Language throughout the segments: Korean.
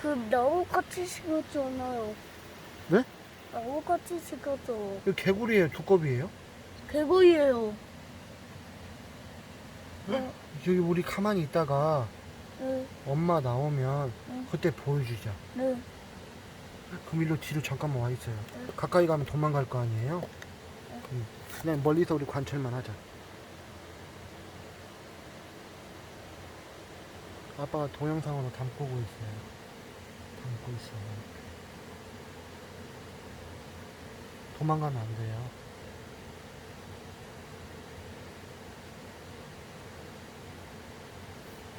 그 나무같이 생겼잖아요. 네? 나무같이 생겼어. 이거 개구리예요? 두꺼비예요? 개구리예요. 네. 여기 우리 가만히 있다가 네, 엄마 나오면 응. 그때 보여주자. 네. 그럼 일로 뒤로 잠깐만 와 있어요. 가까이 가면 도망갈 거 아니에요? 음, 그냥 멀리서 우리 관찰만 하자. 아빠가 동영상으로 담고 있어요. 담고 있어. 도망가면 안 돼요.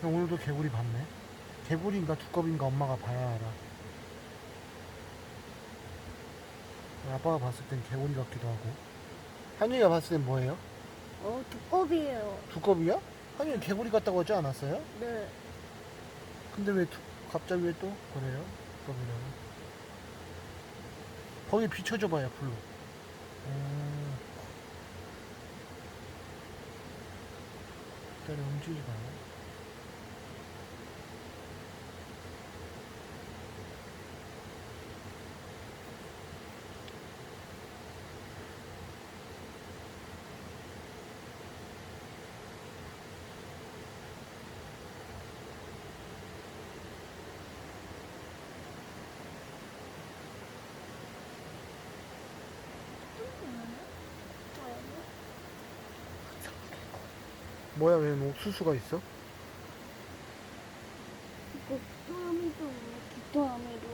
오늘도 개구리 봤네. 개구리인가 두꺼비인가 엄마가 봐야 알아. 아빠가 봤을 땐 개구리 같기도 하고. 한유이가 봤을 땐 뭐예요? 어, 두꺼비예요. 두꺼비야? 한유이 개구리 같다고 하지 않았어요? 네. 근데 왜 두- 갑자기 왜 또 그래요? 두꺼비라고. 거기 비춰줘봐요, 불로. 음. 기다려, 움직이지 마요. 뭐야 왜 뭐 옥수수가 있어? 이거 그 뚜루미도 깃뚜라미도